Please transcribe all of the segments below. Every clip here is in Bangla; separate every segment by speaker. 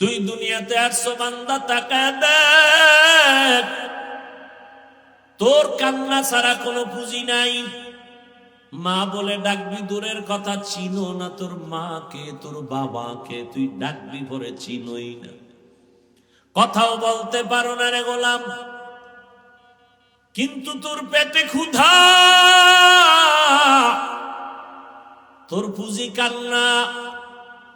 Speaker 1: তুই দুনিয়াতে আসছো বান্দা তাকায় দেখ। তোর কান্না ছাড়া কোনো পুঁজি নাই। মা বলে, ডাকবি দূরের কথা চিনো না তোর মাকে, তোর বাবাকে। তুই ডাকবি পরে চিনোই না। কথাও বলতে পারো না রে গোলাম, কিন্তু তোর পেটে ক্ষুধা। তোর পুঁজি কান্না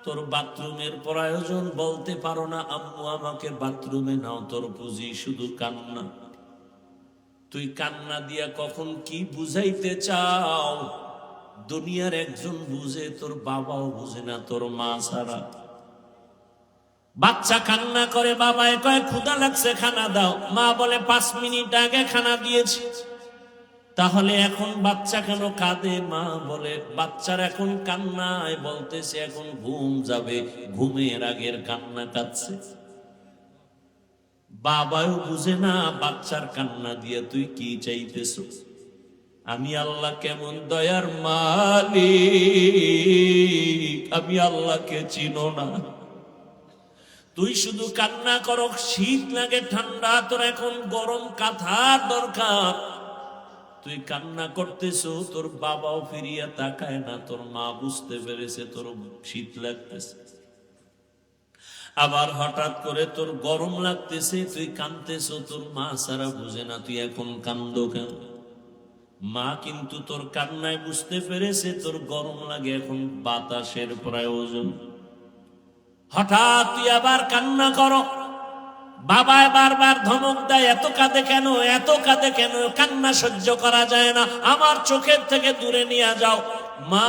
Speaker 1: তোর বাথরুমের প্রয়োজন বলতে পারো না, আম্মু আমাকে বাথরুমে নাও, তোর বুঝি শুধু কান্না। তুই কান্না দিয়া কখন কি বুঝাইতে চাও? দুনিয়ার একজন বুঝে, তোর বাবাও বুঝে না, তোর মা ছাড়া। বাচ্চা কান্না করে, বাবায় কয় ক্ষুদা লাগছে, খানা দাও। মা বলে, পাঁচ মিনিট আগে খানা দিয়েছি। তাহলে এখন বাচ্চা কেন কাঁদে? মা বলে, বাচ্চার এখন কান্নায় বলতেছে, এখন ঘুম যাবে, ঘুমের আগের কান্না কাঁদছে। বাবাও বুঝে না, বাচ্চার কান্না দিয়ে তুই কি চাইতেছ? আমি আল্লাহ কেমন দয়ার মালিক, আমি আল্লাহকে চিনো না। তুই শুধু কান্না করো, শীত লাগে, ঠান্ডা, তোর এখন গরম কাঁথার দরকার। তুই কান্না করতেছ, তোর বাবাও ফিরিয়া তাকায় না, তোর মা বুঝতে পেরেছে, তোর শীত লাগতেছে। আবার হঠাৎ করে তোর গরম লাগতেছে, তুই কানতেছ তোর মা সারা বুঝে না, তুই এখন কান্দ কেন? মা কিন্তু তোর কান্নায় বুঝতে পেরেছে, তোর গরম লাগে এখন বাতাসের প্রয়োজন। হঠাৎ তুই আবার কান্না করো। বাবায় বারবার ধমক দেয়, এত কাঁদে কেন? এত কাঁদে কেন? কান্না সহ্য করা যায় না। আমার চোখের থেকে দূরে নিয়ে যাও। মা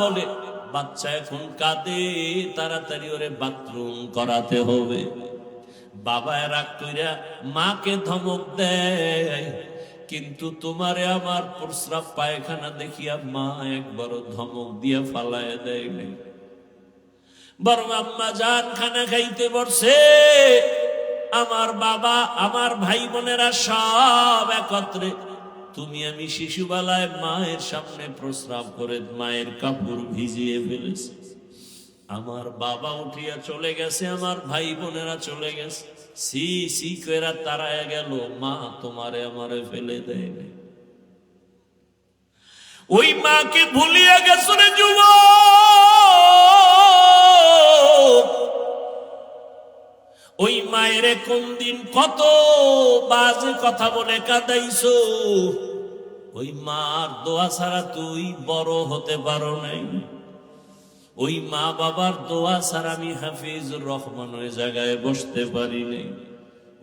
Speaker 1: বলে, বাচ্চা এখন কাঁদে, তাড়াতাড়ি ওরে বাথরুম করাতে হবে। বাবায় রাগ কইরা মাকে ধমক দেয়, কিন্তু তোমারে আমার প্রস্রাব পায়খানা দেখিয়া মা একবারও ধমক দিয়ে ফালায় দেয় বরং আম্মা জান খানা খাইতে বসছে আমার বাবা, আমার ভাই বোনেরা সব একত্রে। তুমি আমি শিশুবেলায় মায়ের সামনে প্রস্রাব করে মায়ের কাপড় ভিজিয়ে ফেলেছি। আমার বাবা উঠিয়া চলে গেছে, আমার ভাই বোনেরা চলে গেছে। সি সি কইরা তারায় গেল, মা, তোমারে আমারে ফেলে দেয় নাই। ওই মাকে ভুলিয়া গেছো রে যুবক! ওই মায়ের কোন দিন কত বাজে কথা বলে কাদাইছো? ওই মার দোয়া ছাড়া তুই বড় হতে পারো নাই। ওই মা বাবার দোয়া ছাড়া আমি হাফিজুর রহমান ওই জায়গায় বসতে পারি নাই।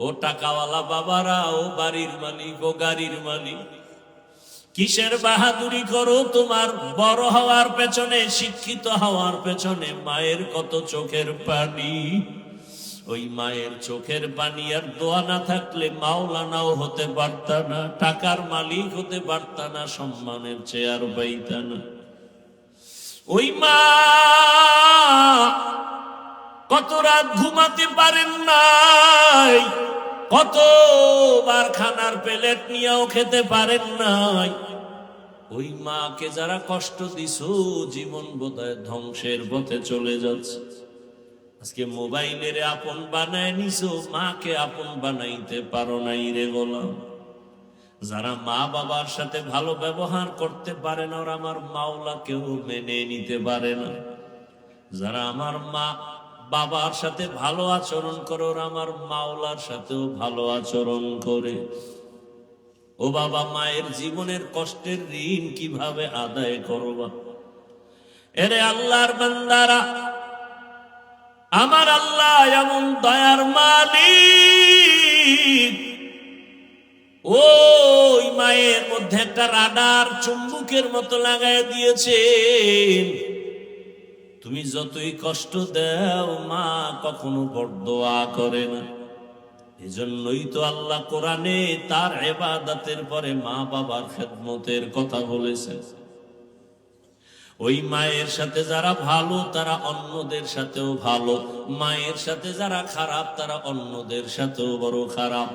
Speaker 1: ও টাকাওয়ালা বাবারা, ও বাড়ির মালিক, ও গাড়ির মালিক, কিসের বাহাদুরি করো? তোমার বড় হওয়ার পেছনে, শিক্ষিত হওয়ার পেছনে মায়ের কত চোখের পানি? ওই মায়ের চোখের পানি আর দোয়া না থাকলে মাওলানাও হতে পারতা না, টাকার মালিক হতে পারতা না, সম্মানের চেয়ার পাইতা না। ওই মা কত রাত ঘুমাতে পারেন নাই কতবার খানার প্লেট নিয়েও খেতে পারেন নাই। ওই মাকে যারা কষ্ট দিছো, জীবন বোধহয় ধ্বংসের পথে চলে যাচ্ছে। আজকে মোবাইলের আপন বানায় নিছো, মাকে আপন বানাইতে পারো নাই রে গোলাম। যারা মা বাবার সাথে ভালো ব্যবহার করতে পারে না আমার মাওলা কেউ মেনে নিতে পারে না। যারা আমার মা বাবার সাথে ভালো আচরণ করে, ওরা আমার মাওলার সাথেও ভালো আচরণ করে। ও বাবা, মায়ের জীবনের কষ্টের ঋণ কীভাবে আদায় করবা? এরে আল্লাহর বান্দারা আমার আল্লাহ এমন দয়ার মালিক। ওই মায়ের মধ্যে একটা রাডার চুম্বুকের মতো লাগাই দিয়েছেন। তুমি যতই কষ্ট দাও, মা কখনো বরদোয়া করে না। এজন্যই তো আল্লাহ কোরআনে তার এবাদাতের পরে মা বাবার খেদমতের কথা বলেছেন। ওই মায়ের সাথে যারা ভালো, তারা অন্যদের সাথেও ভালো। মায়ের সাথে যারা খারাপ, তারা অন্যদের সাথেও বড় খারাপ।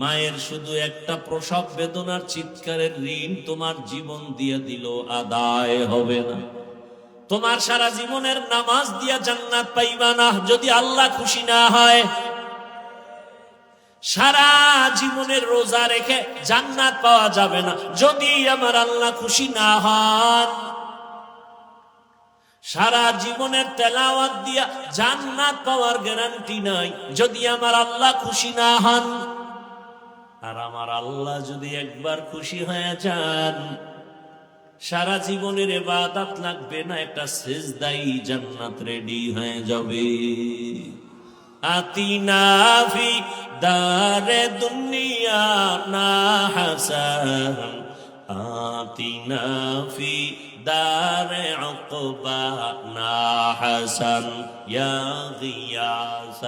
Speaker 1: মায়ের শুধু একটা প্রসব বেদনার চিৎকারের ঋণ তোমার জীবন দিয়ে দিল আদায় হবে না। তোমার সারা জীবনের নামাজ দিয়া জান্নাত পাইবা না, যদি আল্লাহ খুশি না হয়। সারা জীবনের রোজা রেখে জান্নাত পাওয়া যাবে না, যদি আমার আল্লাহ খুশি না হন। সারা জীবনের তেলাওয়াত দিয়া জান্নাত পাওয়ার গ্যারান্টি নাই। যদি আমার আল্লাহ খুশি না হন, আর আমার আল্লাহ যদি একবার খুশি হয়ে যান, সারা জীবনের এবাদাত লাগবে না, একটা সেজদাই জান্নাত রেডি হয়ে যাবে। আতিনা ফি দারে দুনিয়া না হাসান। آتنا في دار عقبانا حسن يا غياث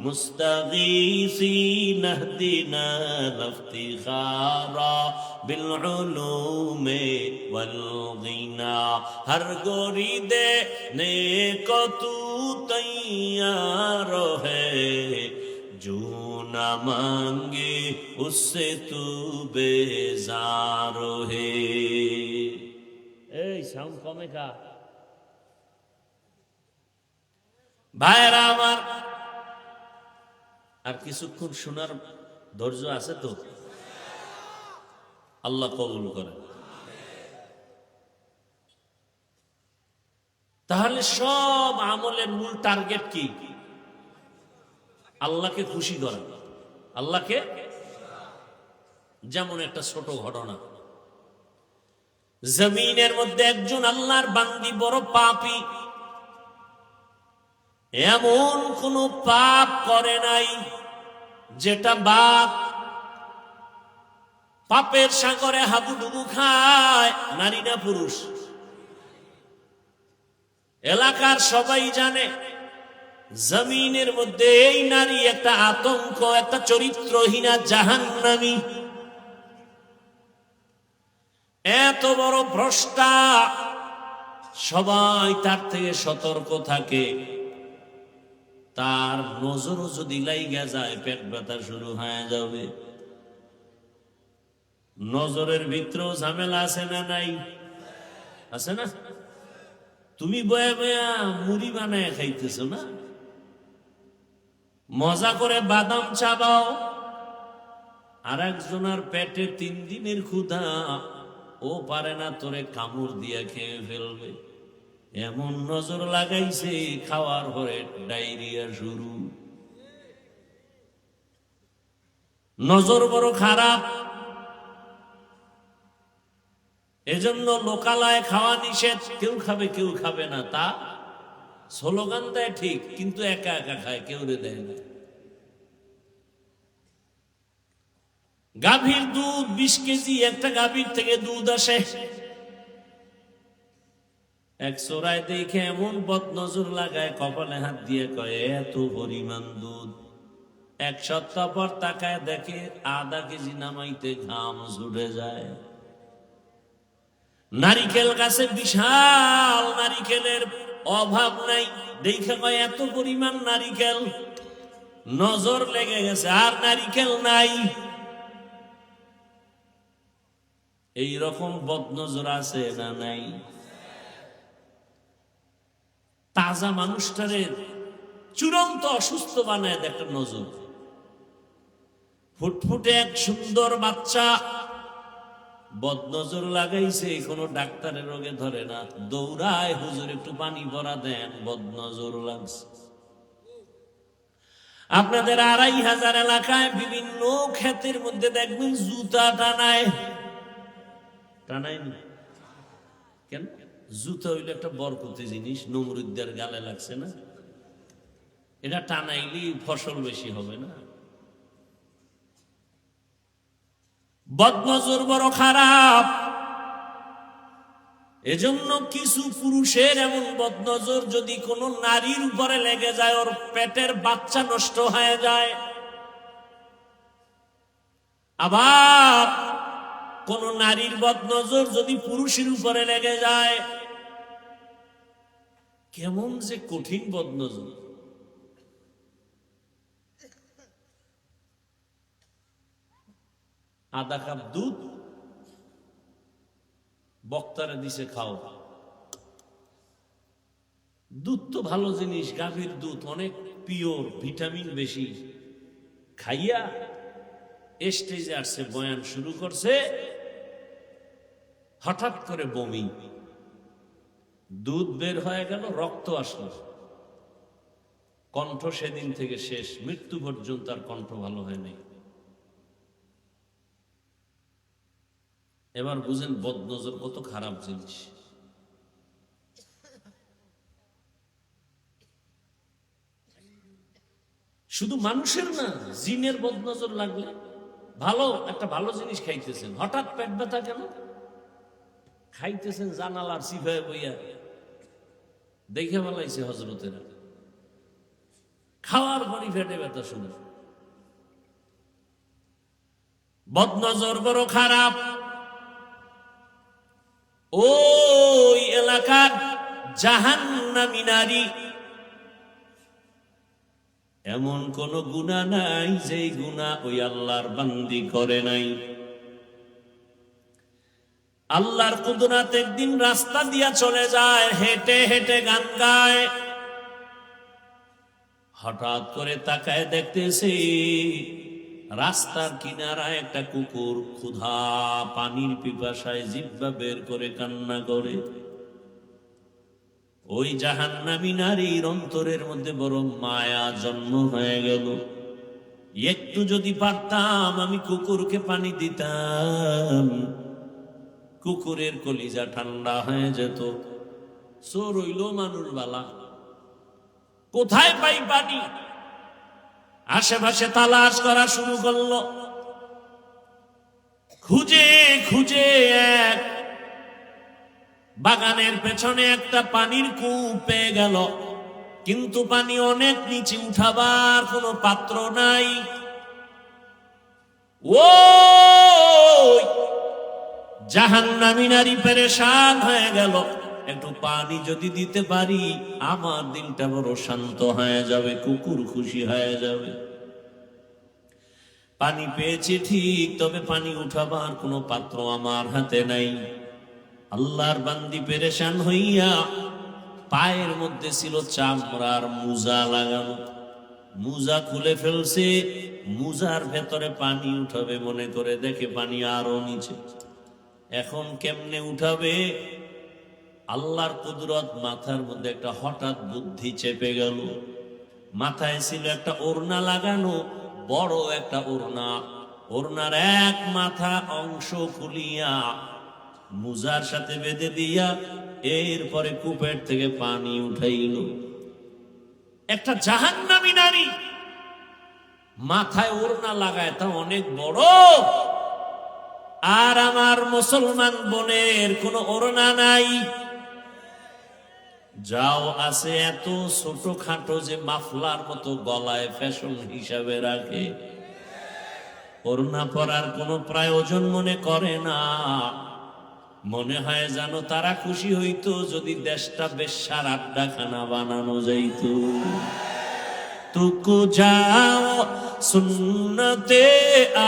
Speaker 1: المستغيثين اهدنا لافتخارا بالعلوم والغنى. هر قريد دینے کو تو تیار না मांगे উসে তু বেজারো হে। এই সাউন্ড কমে কা ভাইরা আমার আর কিছুক্ষণ শোনার ধৈর্য আছে তো? আল্লাহ কবুল করে তাহলে সব আমলের মূল টার্গেট কি? আল্লাহকে খুশি করা। আল্লাহকে যেমন একটা ছোট ঘটনা। জমিনের মধ্যে একজন আল্লাহর বান্দি, বড় পাপী। এমন কোন পাপ করে নাই যেটা বাপ পাপের সাগরে হাবুডুবু খায়, নারী না পুরুষ। এলাকার সবাই জানে জমিনের মধ্যে এই নারী একটা আতঙ্ক, একটা চরিত্রহীনা জাহান্নামী। এত বড় ভ্রষ্টা, সবাই তার থেকে সতর্ক থাকে। তার নজরও যদি লাইগা যায়, পেট ব্যথা শুরু হয়ে যাবে। নজরের ভিতরেও ঝামেলা আছে না নাই? আছে না? তুমি বয়া বয়া মুড়ি বানায় খাইতেছ না? মজা করে বাদাম চাবাও। আর একজনের পেটে তিন দিনের ক্ষুধা। ও পারে না তোরে কামড় দিয়ে খেয়ে ফেলবে। এমন নজর লাগাইছে খাওয়ার পরে ডায়রিয়া শুরু। নজর বড় খারাপ। এজন্য লোকালয়ে খাওয়া নিষেধ। কেউ খাবে কেউ খাবে না তা। স্লোগান দেয় ঠিক, কিন্তু একা একা খায়, কেউ দেয় না। গাভীর দুধ, বিশ কেজি, একটা গাভীর থেকে দুধ আসে। এক চোরায় দেখে এমন বদ নজর লাগায়, কপালে হাত দিয়ে কয়ে, এত পরিমাণ দুধ। এক সপ্তাহ পর তাকায় দেখে, আধা কেজি নামাইতে ঘাম ছুটে যায়। নারিকেল গাছে বিশাল নারিকেলের অভাব নাই। দেখে কয়, এত পরিমাণ নারিকেল? নজর লেগে গেছে, আর নারিকেল নাই। এই রকম বদনজর আছে না নাই? তাজা মানুষটারে চূড়ান্ত অসুস্থ বানায় একটা নজর। ফুটফুটে এক সুন্দর বাচ্চা বদনজর লাগাইছে কোনো ডাক্তারের রোগে ধরে না। দৌড়ায়, হুজুর একটু পানি ভরা দেন, বদনজর লাগছে। আপনাদের আড়াই হাজার এলাকায় বিভিন্ন ক্ষেতের মধ্যে দেখবেন জুতা টানায়। টানায় না? কেন? জুতা হইলে একটা বরকতি জিনিস, নমরুদ্দার গালে লাগছে না? এটা টানাইলি ফসল বেশি হবে না? বদনজর বড় খারাপ। এজন্য কিছু পুরুষের এমন বদনজর যদি কোনো নারীর উপরে লেগে যায়, ওর পেটের বাচ্চা নষ্ট হয়ে যায়। আবার কোন নারীর বদনজর যদি পুরুষের উপরে লেগে যায়, কেমন যে কঠিন বদনজর। আধা কাপ দুধ, বক্তারে দিছে খাও। দুধ তো ভালো জিনিস, গাভীর দুধ অনেক পিওর, ভিটামিন বেশি। খাইয়া স্টেজে আসছে, বয়ান শুরু করছে, হঠাৎ করে বমি। দুধ বের হয়ে গেল, রক্ত আসলো। কণ্ঠ সেদিন থেকে শেষ, মৃত্যু পর্যন্ত আর কণ্ঠ ভালো হয় এবার বুঝেন বদনজর কত খারাপ জিনিস। শুধু মানুষের না, জিনের বদনজর লাগলে। ভালো, একটা ভালো জিনিস খাইতেছেন। হঠাৎ পেট ব্যথা কেন? খাইতেছেন জানালার সিফায় বইয়া। দেখে বেলাইছে হজরতেরা খাওয়ার পরই পেটে ব্যথা শুনে। বদনজর বড় খারাপ। ওই এলাকার জাহান্নামী নারী। এমন কোন গুণা নাই যে গুণা ওই আল্লাহর বান্দি করে নাই। আল্লাহর কুদরাত একদিন রাস্তা দিয়া চলে যায়, হেঁটে হেঁটে গান গায়। হঠাৎ করে তাকায় দেখতেছি রাস্তার কিনারায় একটা কুকুর ক্ষুধা পানির পিপাসায় জিব্বা বের করে কান্না করে। ওই জাহান্নামী নারীর অন্তরের মধ্যে বড় মায়া জন্ম হয়ে গেল। একটু যদি পারতাম, আমি কুকুরকে পানি দিতাম। কুকুরের কলিজা ঠান্ডা হয়ে যেত। চোর হইল মানুষ বালা কোথায় পাই পানি? আশেপাশে তালাশ করা শুরু করল। খুঁজে খুঁজে এক বাগানের পেছনে একটা পানির কূপ পেয়ে গেল। কিন্তু পানি অনেক নিচে উঠাবার কোনো পাত্র নাই। ও জাহান্নামী নারী পেরেশান হয়ে গেল। একটু পানি যদি দিতে পারি, আমার দিনটা বড় শান্ত হয়ে যাবে, কুকুর খুশি হয়ে যাবে। পানি পেয়েছি ঠিক, তবে পানি উঠাবার কোনো পাত্র আমার হাতে নাই। আল্লাহর বান্দি পেরেশান হইয়া পায়ের মধ্যে ছিল চামড়ার মুজা লাগানো। মুজা খুলে ফেলছে, মুজার ভেতরে পানি উঠাবে মনে করে, দেখে পানি আরও নিচে। এখন কেমনে উঠাবে? আল্লাহর কুদরত মাথার মধ্যে একটা হঠাৎ বুদ্ধি চেপে গেল। মাথায় ছিল একটা ওড়না লাগানো, বড় একটা ওড়না। ওড়নার এক মাথা অংশ খুলিয়া মুজার সাথে বেঁধে দিয়া এরপরে কূপের থেকে পানি উঠাইল। একটা জাহান্নামী নারী মাথায় ওড়না লাগায়, তা অনেক বড়। আর আমার মুসলমান বোনের কোনো ওড়না নাই। যাও আছে এত ছোট খাটো যে মাফলার মতো গলায় ফ্যাশন হিসাবে রাখে। করুণা পরার কোনো প্রয়োজন মনে করে না। মনে হয় জানো তারা খুশি হইতো যদি দেশটা বেশ সার আড্ডাখানা বানানো যাইত। তুকু যাও সুন্নতে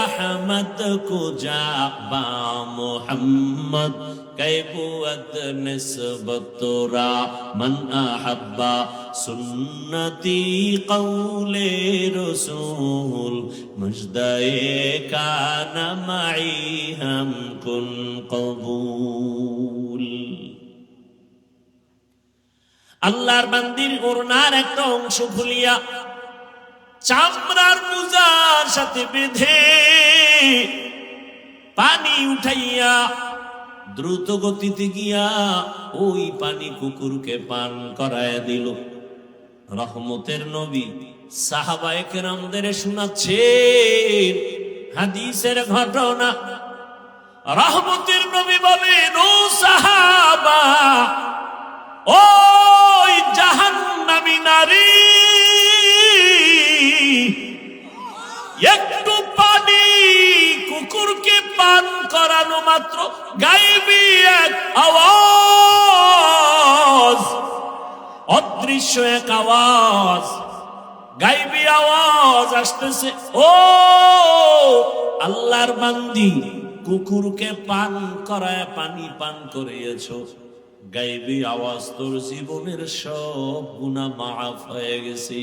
Speaker 1: আহমদ কো যা বা মোহাম্মদ कैबुअत निस्बत रा मन अहब्बा सुन्नती कौले रसूल मुजदए कान माई हम कुन कबूल আল্লাহর বান্দির ওড়নার একটা অংশ খুলিয়া চামড়ার মুজার সাথে বেঁধে পানি উঠাইয়া দ্রুত গতিতে গিয়া ওই পানি কুকুরকে পান করায় দিল। রহমতের নবী সাহাবায়ে কেরামদের শোনাচ্ছেন হাদিসের ঘটনা। রহমতের নবী বলেন, ও সাহাবা, ওই জাহান্নামী নারী একটু পানি কুকুরকে পান করানো মাত্র, গাইবি এক আওয়াজ। অদৃশ্য এক আওয়াজ, গাইবি আওয়াজ আসতেছে, ও আল্লাহর বান্দি, কুকুরকে পান করায় পানি পান করিয়েছ। গাইবি আওয়াজ, তোর জীবনের সব গুণা মাফ হয়ে গেছে।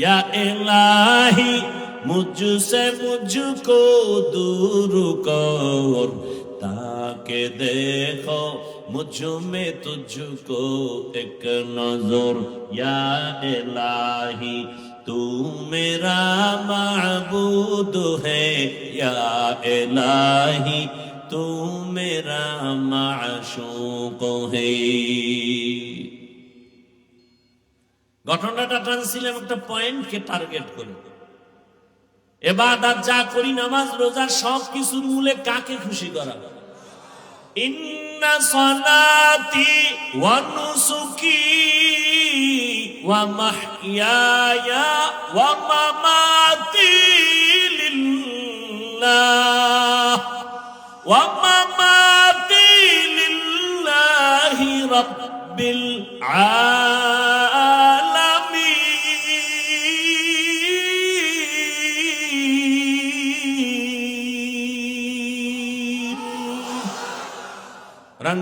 Speaker 1: या इलाही, मुझसे मुझको दूर कर, ताके देखो मुझमें तुझको एक नज़र। या इलाही, तू मेरा माबूद है। या इलाही, तू मेरा माशूक है। ঘটনাটা টানছিলাম একটা পয়েন্টকে টার্গেট করে এবার যা করি, নামাজ, রোজা, সব কিছুর মূলে কাকে খুশি করা? ইন্না সলাতি ওয়া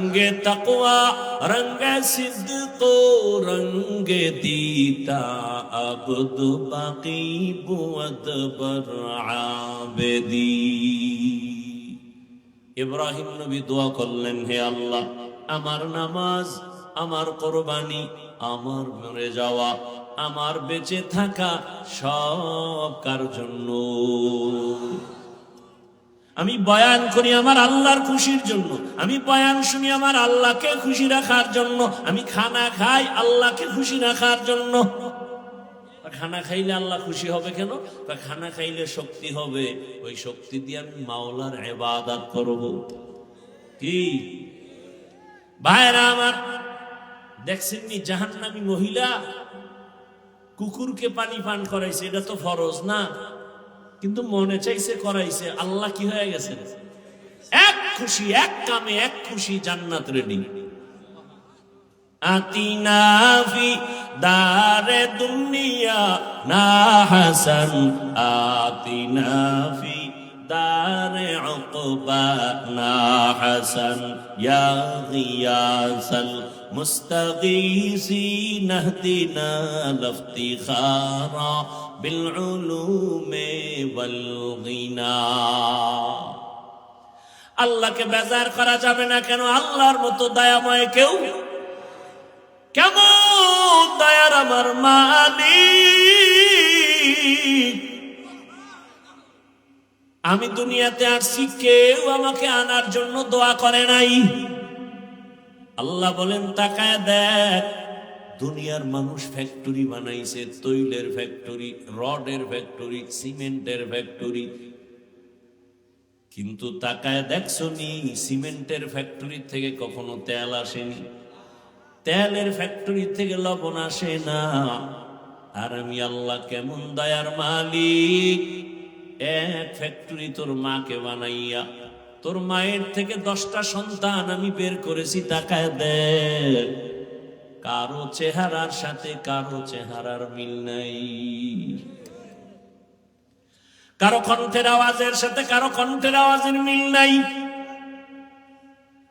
Speaker 1: রঙ্গে তকওয়া রঙ্গে সিদ্ক রঙ্গে দীতা, আবদ বাকি বুয়দ বর আবেদি। ইব্রাহিম নবী দোয়া করলেন, হে আল্লাহ, আমার নামাজ, আমার কোরবানি, আমার মরে যাওয়া, আমার বেঁচে থাকা সব কার জন্য? আমি বয়ান করি আমার আল্লাহর খুশির জন্য। আমি বয়ান শুনি আমার আল্লাহকে খুশি রাখার জন্য। আমি খানা খাই আল্লাহকে খুশি রাখার জন্য। খানা খাইলে আল্লাহ খুশি হবে কেন? তা খানা খাইলে শক্তি হবে। ওই শক্তি দিয়ে আমি মাওলার এবাদাত করব। কি? ভাইরা আমার দেখছেননি জাহান্নামী মহিলা? কুকুরকে পানি পান করাইছে, এটা তো ফরজ না? কিন্তু মনে চাইছে, করাইছে, আল্লাহ কি হয়ে গেছে? এক খুশি, এক কামে এক খুশি জান্নাত রেডি আতিনা দারে দুনিয়া না হাসান। আতিনা ফি দারে উকবা না হাসান। ইয়া গিয়াসাল মুস্তাগীসিন اهدنا لافتخارا بالعلوم والغنى আল্লাহকে বেজার করা যাবে না কেন আল্লাহর মতো দয়াময় কেউ কেমন দয়ার আমার মালিক আমি দুনিয়াতে আসছি কেউ আমাকে আনার জন্য দোয়া করে নাই আল্লাহ বলেন, তাকায় দেখ, দুনিয়ার মানুষ ফ্যাক্টরি বানাইছে, তৈলের ফ্যাক্টরি রডের ফ্যাক্টরি সিমেন্টের ফ্যাক্টরি কিন্তু তাকায় দেখছ নি সিমেন্টের ফ্যাক্টরি থেকে কখনো তেল আসেনি। তেলের ফ্যাক্টরি থেকে লবণ আসে না। আর আমি আল্লাহ কেমন দয়ার মালিক। এক ফ্যাক্টরি তোর মাকে বানাইয়া তোর মায়ের থেকে দশটা সন্তান আমি বের করেছি, তাকায় দেখ। কারও চেহারার সাথে কারও চেহারার মিল নাই। কারও কণ্ঠের আওয়াজের সাথে কারও কণ্ঠের আওয়াজের মিল নাই।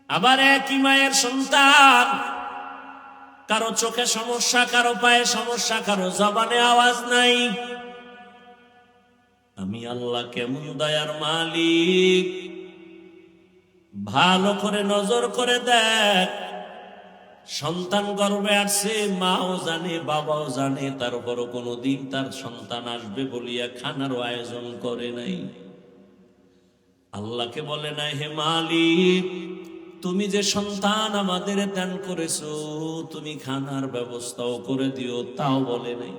Speaker 1: আবার একই মায়ের সন্তান, কারও চোখে সমস্যা, কারও পায়ে সমস্যা, কারও জবানে আওয়াজ নাই। আমি আল্লাহ কেমন দয়ার মালিক? ভালো করে নজর করে দেখ। সন্তান গর্বে আসছে মাও জানে, বাবাও জানে, তারপরও কোনোদিন তার সন্তান আসবে বলিয়া খানারও আয়োজন করে নাই। আল্লাহকে বলে নাই, হে মালিক, তুমি যে সন্তান আমাদের দান করেছ, তুমি খানার ব্যবস্থাও করে দিও তাও বলে নাই।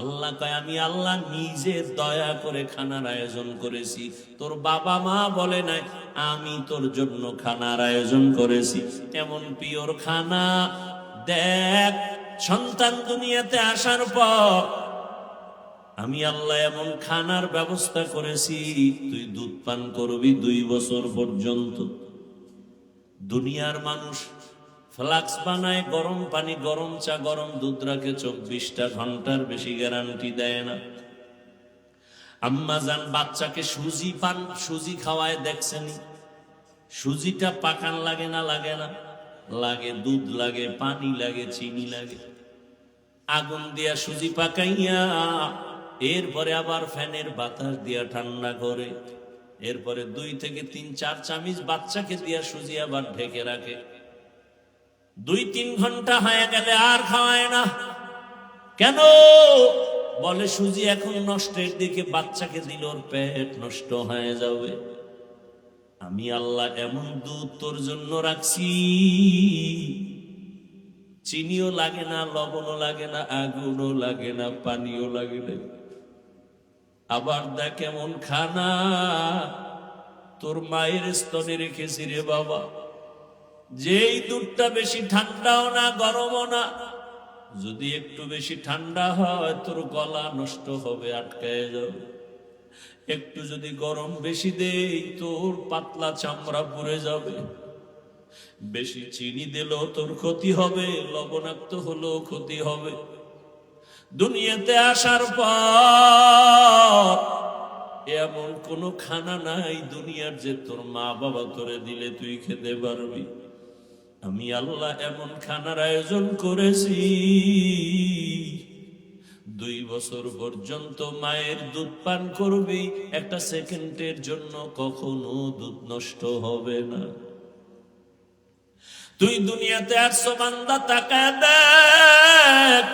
Speaker 1: আল্লাহ কয়, আমি আল্লাহ নিজে দয়া করে খানার আয়োজন করেছি। তোর বাবা মা বলে নাই, আমি তোর জন্য খানার আয়োজন করেছি। এমন পিওর খানা, দেখ, সন্তান দুনিয়াতে আসার পর আমি আল্লাহ এমন খানার ব্যবস্থা করেছি, তুই দুধ পান করবি দুই বছর পর্যন্ত। দুনিয়ার মানুষ ফ্লাক্স বানায়, গরম পানি, গরম চা, গরম দুধ রাখে, চব্বিশটা ঘণ্টার বেশি গ্যারান্টি দেয় না। আম্মা যান বাচ্চাকে সুজি পান, সুজি খাওয়ায় দেখছেনি। সুজিটা পাকান লাগে না লাগে না। লাগে দুধ, লাগে পানি, লাগে চিনি, লাগে। আগুন দিয়া সুজি পাকাইয়া, এরপরে আবার ফ্যানের বাতাস দিয়া ঠান্ডা করে। এরপরে দুই থেকে তিন, চার চামিচ বাচ্চাকে দিয়া সুজি আবার ঢেকে রাখে। দুই তিন ঘণ্টা হয়ে গেলে আর খাওয়ায় না। কেন? বলে, সুজি এখন নষ্টের দিকে বাচ্চাকে দিল, ওর পেট নষ্ট হয়ে যাবে। আমি আল্লাহ এমন দুধ তোর জন্য রাখছি। চিনিও লাগে না, লবণও লাগে না, আগুনও লাগে না, পানিও লাগে না। আবার দেখ এমন খানা। তোর মায়ের স্তনে রেখেছি রে বাবা। যেই দুধটা বেশি ঠান্ডাও না, গরমও না, যদি একটু বেশি ঠান্ডা হয়, তোর গলা নষ্ট হবে আটকায় যাবে। একটু যদি গরম বেশি দেই, তোর পাতলা চামড়া পুড়ে যাবে। বেশি চিনি দিলেও তোর ক্ষতি হবে, লবণাক্ত হলেও ক্ষতি হবে। দুনিয়াতে আসার পর এমন কোনো খানা নাই, দুনিয়ার যে তোর মা বাবা তোরে দিলে তুই খেতে পারবি। আমি আল্লাহ এমন খানার আয়োজন করেছি। দুই বছর পর্যন্ত মায়ের দুধ পান করবি, একটা সেকেন্ডের জন্য কখনো দুধ নষ্ট হবে না। তুই দুনিয়াতে আসছো বান্দা তাকায় দেখ।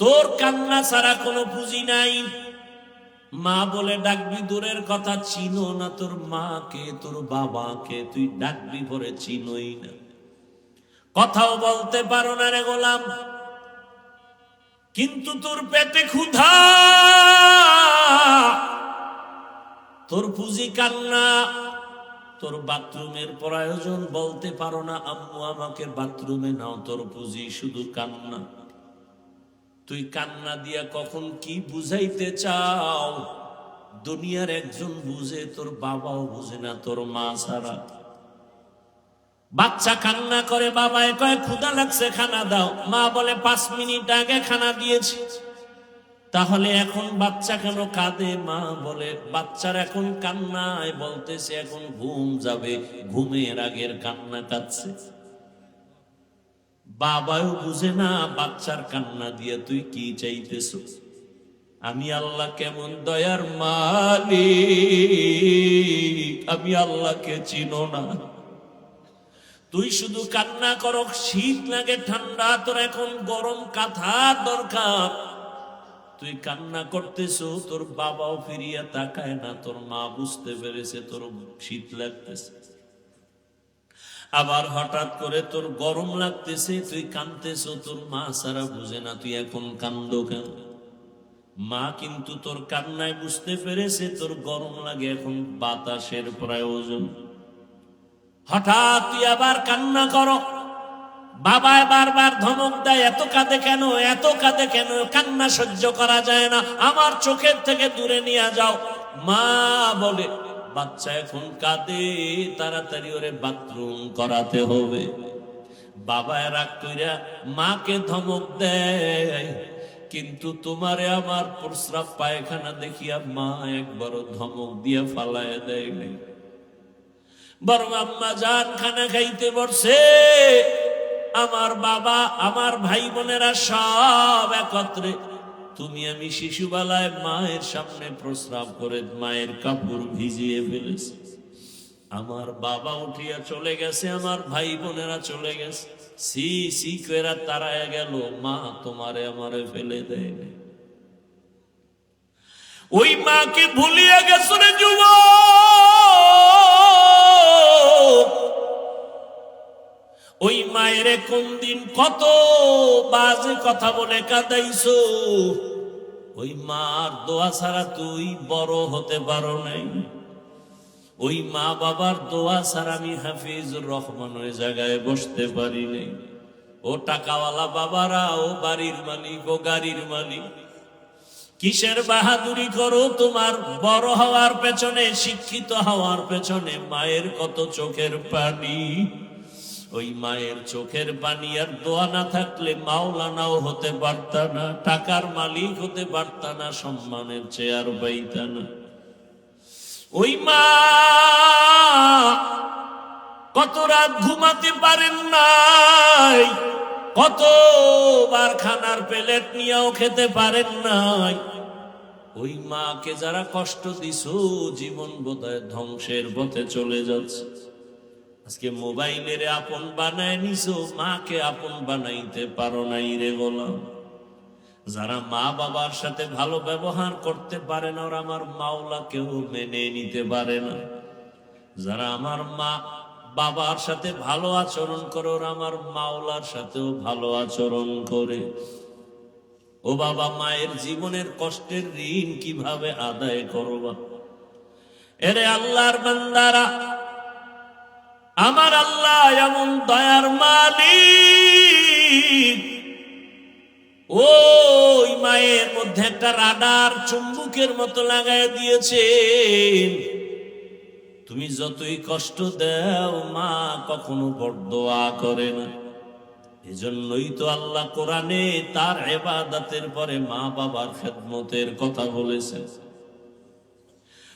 Speaker 1: তোর কান্না ছাড়া কোনো পুঁজি নাই। মা বলে, ডাকবি দূরের কথা চিনো না তোর মাকে, তোর বাবাকে, তুই ডাকবি পরে চিনোই না। কথাও বলতে পারো না রে গোলাম, কিন্তু তোর পেটে ক্ষুধা। তোর পুঁজি কান্না, তোর বাথরুমের প্রয়োজন বলতে পারো না, আম্মু, আমাকে বাথরুমে নাও, তোর পুঁজি শুধু কান্না। তুই কান্না দিয়া কখন কি বুঝাইতে চাও? দুনিয়ার একজন বুঝে, তোর বাবাও বুঝে না, তোর মা ছাড়া। বাচ্চা কান্না করে, বাবায় কয় ক্ষুদা লাগছে, খানা দাও। মা বলে, পাঁচ মিনিট আগে খানা দিয়েছি। তাহলে এখন বাচ্চা কেন কাঁদে? মা বলে, বাচ্চার এখন কান্নায় বলতেছে, এখন ঘুম যাবে। ঘুমের আগের কান্না কাঁদছে। বাবাও বুঝে না, বাচ্চার কান্না দিয়ে তুই কি চাইতেছ? আমি আল্লাহ কেমন দয়ার মালিক, আমি আল্লাহকে চিনো না। তুই শুধু কান্না কর, শীত লাগে, ঠান্ডা, তোর এখন গরম কাঁথা দরকার। তুই কান্না করতেছ, তোর বাবাও ফিরিয়া তাকায় না, তোর মা বুঝতে পেরেছে, তোর শীত লাগতেছে। আবার হঠাৎ করে তোর গরম লাগতেছে, তুই কানতেছ, তোর মা সারা বুঝে না তুই এখন কান্দ কেন? মা কিন্তু তোর কান্নায় বুঝতে পেরেছে, তোর গরম লাগে এখন বাতাসের প্রয়োজন। হঠাৎ তুই আবার কান্না করো। বাবা বারবার ধমক দেয়, এত কাঁদে কেন, এত কাঁদে কেন? কান্না সহ্য করা যায় না, আমার চোখের থেকে দূরে নিয়ে যাও। মা বলে বাচ্চা এখন কাঁদে, তাড়াতাড়ি ওরে বাথরুম করাতে হবে। বাবা রাগ কইরা, মাকে ধমক দেয়, কিন্তু তোমারে আমার প্রস্রাব পায়খানা দেখিয়া মা একবারও ধমক দিয়া ফালায় দেয় নাই। বরং আম্মা জান খানা খাইতে বসে, আমার বাবা, আমার ভাই বোনেরা সব একত্রে তুমি আমি শিশুবেলায় মায়ের সামনে প্রস্রাব করে মায়ের কাপড় ভিজিয়ে ফেলেছি। আমার বাবা উঠিয়া চলে গেছে, আমার ভাই বোনেরা চলে গেছে। সি সি কইরা তারায় গেল, মা, তোমারে আমারে ফেলে দেয় ওই মাকে ভুলিয়া গেছো রে যুবক! ওই মায়ের কোন দিন কত বাজে কথা বলে কাদাইছো? ওই মার দোয়া ছাড়া তুই বড় হতে পারো নাই। ওই মা বাবার দোয়া ছাড়া আমি হাফিজুর রহমান ওই জায়গায় বসতে পারি নাই। ও টাকাওয়ালা বাবারা, ও বাড়ির মালিক, ও গাড়ির মালিক, কিসের বাহাদুরি করো? তোমার বড় হওয়ার পেছনে, শিক্ষিত হওয়ার পেছনে মায়ের কত চোখের পানি? ওই মায়ের চোখের পানি আর দোয়া না থাকলে মাওলানাও হতে পারত না, টাকার মালিক হতে পারত না, সম্মানের চেয়ার পাইত না। ওই মা কত রাত ঘুমাতে পারেন নাই কতবার খানার প্লেট নিয়েও খেতে পারেন নাই। ওই মাকে যারা কষ্ট দিছো, জীবন বোধহয় ধ্বংসের পথে চলে যাচ্ছে। আজকে মোবাইলের আপন বানায় নিছো, মাকে আপন বানাইতে পারো নাই রে গোলাম। যারা মা বাবার সাথে ভালো ব্যবহার করতে পারে না, ওরা আমার মাওলা কেউ মেনে নিতে পারে না। যারা আমার মা বাবার সাথে ভালো আচরণ করে, ওরা আমার মাওলার সাথেও ভালো আচরণ করে। ও বাবা, মায়ের জীবনের কষ্টের ঋণ কীভাবে আদায় করবা? এরে আল্লাহর বান্দারা আমার আল্লাহ এমন দয়ার মালিক। ওই মায়ের মধ্যে একটা রাডার চুম্বুকের মতো লাগাই দিয়েছেন। তুমি যতই কষ্ট দাও, মা কখনো বরদোয়া করে না। এজন্যই তো আল্লাহ কোরআনে তার এবাদাতের পরে মা বাবার খেদমতের কথা বলেছেন।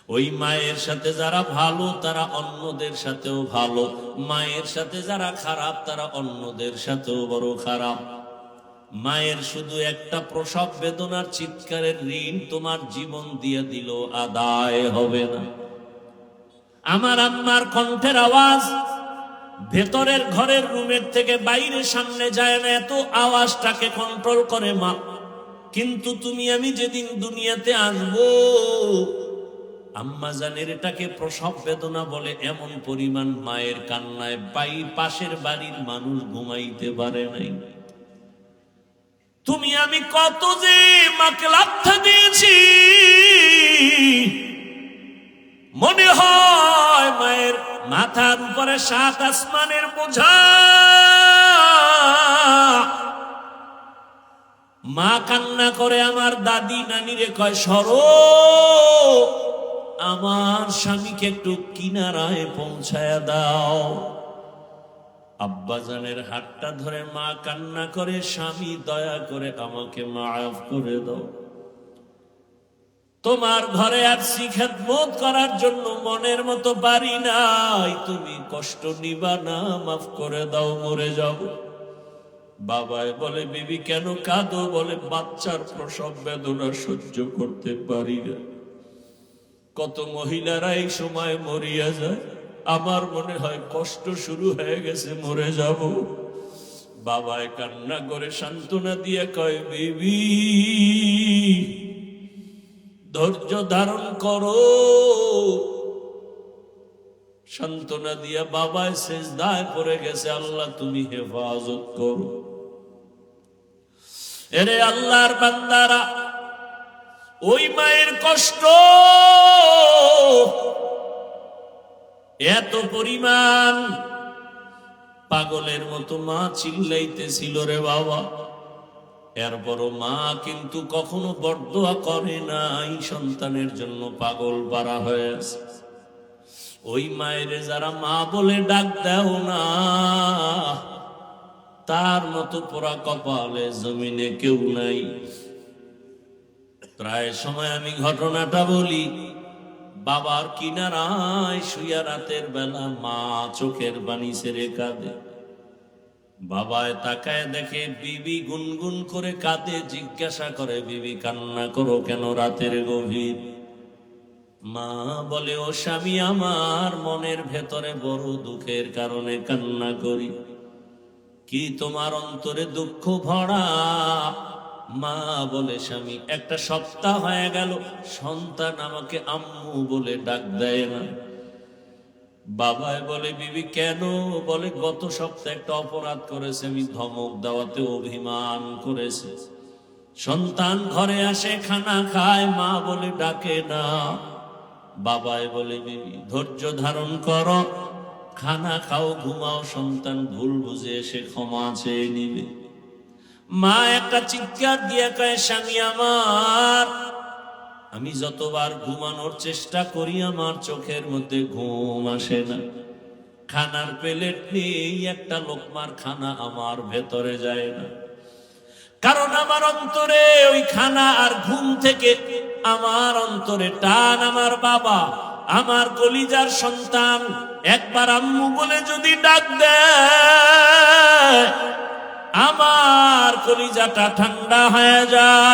Speaker 1: ওই মায়ের সাথে যারা ভালো, তারা অন্যদের সাথেও ভালো। মায়ের সাথে যারা খারাপ, তারা অন্যদের সাথেও বড় খারাপ। মায়ের শুধু একটা প্রসব বেদনার চিৎকারের ঋণ তোমার জীবন দিয়ে দিল, আদায় হবে না। আমার আম্মার কণ্ঠের আওয়াজ ভেতরের ঘরের রুমের থেকে বাইরে সামনে যায় না, এত আওয়াজটাকে কন্ট্রোল করে মা। কিন্তু তুমি, আমি যেদিন দুনিয়াতে আসব আম্মা জানের এটাকে প্রসব বেদনা বলে এমন পরিমাণ মায়ের কান্নায় বাই পাশের বাড়ির মানুষ ঘুমাইতে পারে নাই। তুমি আমি কত যে মাকে লাথা দিয়েছি, মনে হয় মায়ের মাথার উপরে সাত আসমানের বোঝা। মা কান্না করে আমার দাদি নানিরে কয়, সরো। আমার স্বামীকে একটু কিনারায় পৌঁছায় দাও। আব্বাজানের হাতটা ধরে মা কান্না করে, স্বামী দয়া করে আমাকে মাফ করে দাও। তোমার ঘরে আর শিখাত করার জন্য মনের মতো বাড়ি নাই। তুমি কষ্ট নিবা না, মাফ করে দাও, মরে যাও। বাবায় বলে, বিবি, কেন কাঁদো? বলে, বাচ্চার প্রসব বেদনা সহ্য করতে পারি না। কত মহিলারা এই সময় মরিয়া যায়। আমার মনে হয় কষ্ট শুরু হয়ে গেছে, মরে যাব। বাবায় কান্না করে সান্ত্বনা দিয়ে কয়, বিবি, ধৈর্য ধারণ করো। সান্ত্বনা দিয়া বাবায় শেষ দায় পড়ে গেছে, আল্লাহ, তুমি হেফাজত করো। এরে আল্লাহর বান্দারা ওই মায়ের কষ্ট এত পরিমাণ। পাগলের মতো মা চিল্লাইতেছিল রে বাবা। এরপরও মা কিন্তু কখনো বরদোয়া করে নাই, সন্তানের জন্য পাগল পারা হয়ে আছে ওই মায়ের যারা মা বলে ডাক দেও না, তার মতো পোড়া কপালে জমিনে কেউ নাই। প্রায় সময় আমি ঘটনাটা বলি। বাবার কিনারায় শুয়া রাতের বেলা মা চোখের বাণী সেরে কাঁদে। বাবায় তাকায় দেখে বিবি গুনগুন করে কাঁদে, জিজ্ঞাসা করে, বিবি, কান্না করো কেন রাতের গভীর? মা বলে, ও স্বামী, আমার মনের ভেতরে বড় দুঃখের কারণে কান্না করি। কি তোমার অন্তরে দুঃখ ভরা মা বলে, স্বামী, একটা সপ্তাহ হয়ে গেল, সন্তান আমাকে আম্মু বলে ডাক দেয় না। বাবায় বলে, বিবি, কেন? বলে, গত সপ্তাহে একটা অপরাধ করেছে, আমি ধমক দেওয়াতে অভিমান করেছে। সন্তান ঘরে আসে, খানা খায়, মা বলে, ডাকে না। বাবায় বলে, বিবি, ধৈর্য ধারণ কর, খানা খাও, ঘুমাও, সন্তান ভুল বুঝে এসে ক্ষমা চেয়ে নিবে। মা, একটা চিৎকার দিয়ে কয়, স্বামী আমার, আমি যতবার ঘুমানোর চেষ্টা করি, আমার চোখের মধ্যে ঘুম আসে না। খানার প্লেট নেই, একটা লোকমার খানা আমার ভেতরে যায় না। কারণ আমার অন্তরে ওই খানা আর ঘুম থেকে আমার অন্তরে টান আমার বাবা, আমার কলিজার সন্তান। একবার আম্মু বলে যদি ডাক দেয় আমার কলিজাটা ঠান্ডা হয়ে যায়।